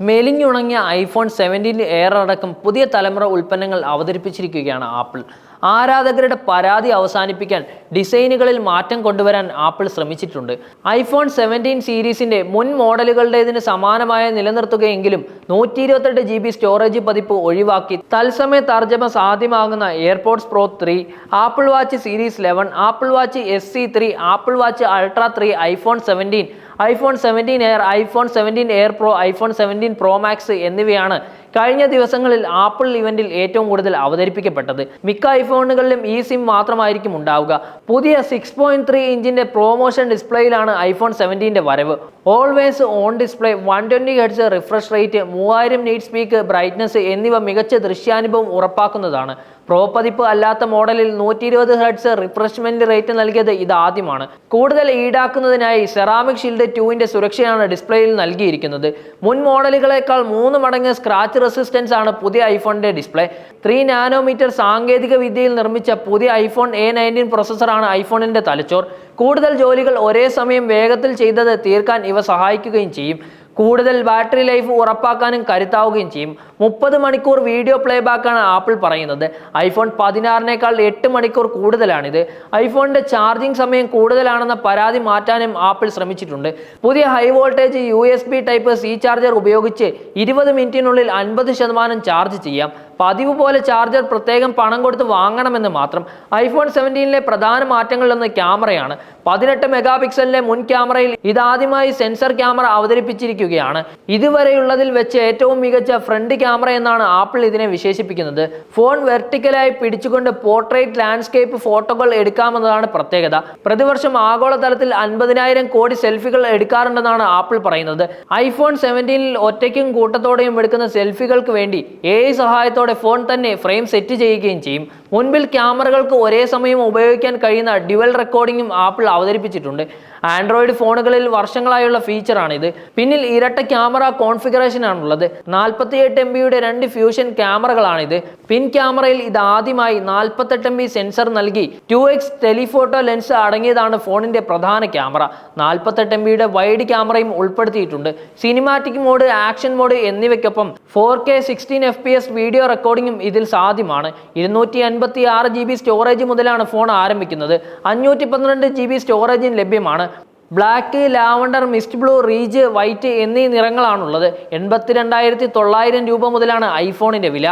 മെലിഞ്ഞുണങ്ങിയ iPhone seventeen air അടക്കം പുതിയ തലമുറ ഉൽപ്പന്നങ്ങൾ അവതരിപ്പിച്ചിരിക്കുകയാണ് ആപ്പിൾ. ആരാധകരുടെ പരാതി അവസാനിപ്പിക്കാൻ ഡിസൈനുകളിൽ മാറ്റം കൊണ്ടുവരാൻ ആപ്പിൾ ശ്രമിച്ചിട്ടുണ്ട്. ഐഫോൺ സെവന്റീൻ സീരീസിന്റെ മുൻ മോഡലുകളുടേതിന് സമാനമായ നിലനിർത്തുകയെങ്കിലും നൂറ്റി ഇരുപത്തെട്ട് ജി ബി സ്റ്റോറേജ് പതിപ്പ് ഒഴിവാക്കി തത്സമയ തർജമ സാധ്യമാകുന്ന AirPods pro three Apple watch series eleven Apple watch S E three Apple watch ultra three iPhone seventeen iPhone seventeen air iPhone seventeen air pro iPhone seventeen pro max എന്നിവയാണ് കഴിഞ്ഞ ദിവസങ്ങളിൽ apple ഇവന്റിൽ ഏറ്റവും കൂടുതൽ അവതരിപ്പിക്കപ്പെട്ടത് മിക്ക ഐഫോണുകളിലും ഈ സിം മാത്രമായിരിക്കും ഉണ്ടാവുക. പുതിയ സിക്സ് പോയിന്റ് ത്രീ ഇഞ്ചിന്റെ പ്രൊമോഷൻ ഡിസ്പ്ലേയിലാണ് ഐഫോൺ സെവന്റീന്റെ വരവ്. Always on display one twenty hertz refresh rate മൂവായിരം നീറ്റ് സ്പീക്ക് ബ്രൈറ്റ്നസ് എന്നിവ മികച്ച ദൃശ്യാനുഭവം ഉറപ്പാക്കുന്നതാണ്. പ്രോ പതിപ്പ് അല്ലാത്ത മോഡലിൽ നൂറ്റി ഇരുപത് ഹെഡ്സ് റിഫ്രഷ്മെന്റ് റേറ്റ് നൽകിയത് ഇതാദ്യമാണ്. കൂടുതൽ ഈടാക്കുന്നതിനായി സെറാമിക് ഷീൽഡ് ടൂവിന്റെ സുരക്ഷയാണ് ഡിസ്പ്ലേയിൽ നൽകിയിരിക്കുന്നത്. മുൻ മോഡലുകളേക്കാൾ മൂന്ന് മടങ്ങ് സ്ക്രാച്ച് റെസിസ്റ്റൻസ് ആണ് പുതിയ ഐഫോണിന്റെ ഡിസ്പ്ലേ. ത്രീ നാനോമീറ്റർ സാങ്കേതിക വിദ്യയിൽ നിർമ്മിച്ച പുതിയ ഐഫോൺ എ നയന്റീൻ പ്രൊസസ്സറാണ് ഐഫോണിന്റെ തലച്ചോർ. കൂടുതൽ ജോലികൾ ഒരേ സമയം വേഗത്തിൽ ചെയ്തത് തീർക്കാൻ ഇവ സഹായിക്കുകയും ചെയ്യും. കൂടുതൽ ബാറ്ററി ലൈഫ് ഉറപ്പാക്കാനും കരുത്താവുകയും ചെയ്യും. മുപ്പത് മണിക്കൂർ വീഡിയോ പ്ലേബാക്കാണ് ആപ്പിൾ പറയുന്നത്. ഐഫോൺ പതിനാറിനേക്കാൾ എട്ട് മണിക്കൂർ കൂടുതലാണിത്. ഐഫോണിന്റെ ചാർജിംഗ് സമയം കൂടുതലാണെന്ന പരാതി മാറ്റാനും ആപ്പിൾ ശ്രമിച്ചിട്ടുണ്ട്. പുതിയ high voltage U S B type C charger ഉപയോഗിച്ച് ഇരുപത് മിനിറ്റിനുള്ളിൽ അൻപത് ശതമാനം ചാർജ് ചെയ്യാം. പതിവ് പോലെ ചാർജർ പ്രത്യേകം പണം കൊടുത്ത് വാങ്ങണമെന്ന് മാത്രം ഐഫോൺ സെവന്റീനിലെ പ്രധാന മാറ്റങ്ങളിലൊന്ന് ക്യാമറയാണ്. പതിനെട്ട് മെഗാ പിക്സലിലെ മുൻ ക്യാമറയിൽ ഇതാദ്യമായി സെൻസർ ക്യാമറ അവതരിപ്പിച്ചിരിക്കുകയാണ്. ഇതുവരെയുള്ളതിൽ വെച്ച് ഏറ്റവും മികച്ച ഫ്രണ്ട് ക്യാമറ എന്നാണ് ആപ്പിൾ ഇതിനെ വിശേഷിപ്പിക്കുന്നത്. ഫോൺ വെർട്ടിക്കലായി പിടിച്ചുകൊണ്ട് പോർട്രേറ്റ് ലാൻഡ്സ്കേപ്പ് ഫോട്ടോകൾ എടുക്കാമെന്നതാണ് പ്രത്യേകത. പ്രതിവർഷം ആഗോളതലത്തിൽ അൻപതിനായിരം കോടി സെൽഫികൾ എടുക്കാറുണ്ടെന്നാണ് ആപ്പിൾ പറയുന്നത്. ഐഫോൺ സെവന്റീനിൽ ഒറ്റയ്ക്കും കൂട്ടത്തോടെയും എടുക്കുന്ന സെൽഫികൾക്ക് വേണ്ടി എ സഹായത്തോടെ ഫോൺ തന്നെ ഫ്രെയിം സെറ്റ് ചെയ്യുകയും ചെയ്യും. മുൻപിൽ ക്യാമറകൾക്ക് ഒരേ സമയം ഉപയോഗിക്കാൻ കഴിയുന്ന ഡ്യുവൽ റെക്കോർഡിങ്ങും ആപ്പിൾ അവതരിപ്പിച്ചിട്ടുണ്ട്. ആൻഡ്രോയിഡ് ഫോണുകളിൽ വർഷങ്ങളായുള്ള ഫീച്ചറാണിത് പിന്നിൽ ഇരട്ട ക്യാമറ കോൺഫിഗറേഷൻ ആണുള്ളത്. നാൽപ്പത്തിയെട്ട് എം ബിയുടെ രണ്ട് ഫ്യൂഷൻ ക്യാമറകളാണിത് പിൻ ക്യാമറയിൽ ഇത് ആദ്യമായി നാൽപ്പത്തെട്ട് എം ബി സെൻസർ നൽകി ടു എക്സ് ടെലിഫോട്ടോ ലെൻസ് അടങ്ങിയതാണ് ഫോണിന്റെ പ്രധാന ക്യാമറ. നാൽപ്പത്തെട്ട് എം ബിയുടെ വൈഡ് ക്യാമറയും ഉൾപ്പെടുത്തിയിട്ടുണ്ട്. സിനിമാറ്റിക് മോഡ് ആക്ഷൻ മോഡ് എന്നിവയ്ക്കൊപ്പം four K sixteen F P S video റെക്കോർഡിംഗും ഇതിൽ സാധ്യമാണ്. ഇരുന്നൂറ്റി അൻപത്തി ആറ് ജി ബി സ്റ്റോറേജ് മുതലാണ് ഫോൺ ആരംഭിക്കുന്നത്. അഞ്ഞൂറ്റി പന്ത്രണ്ട് ജി ബി സ്റ്റോറേജും ലഭ്യമാണ്. ബ്ലാക്ക് ലാവണ്ടർ മിസ്റ്റ് ബ്ലൂ റീജ് വൈറ്റ് എന്നീ നിറങ്ങളാണുള്ളത്. എൺപത്തി രണ്ടായിരത്തി തൊള്ളായിരം രൂപ മുതലാണ് ഐഫോണിന്റെ വില.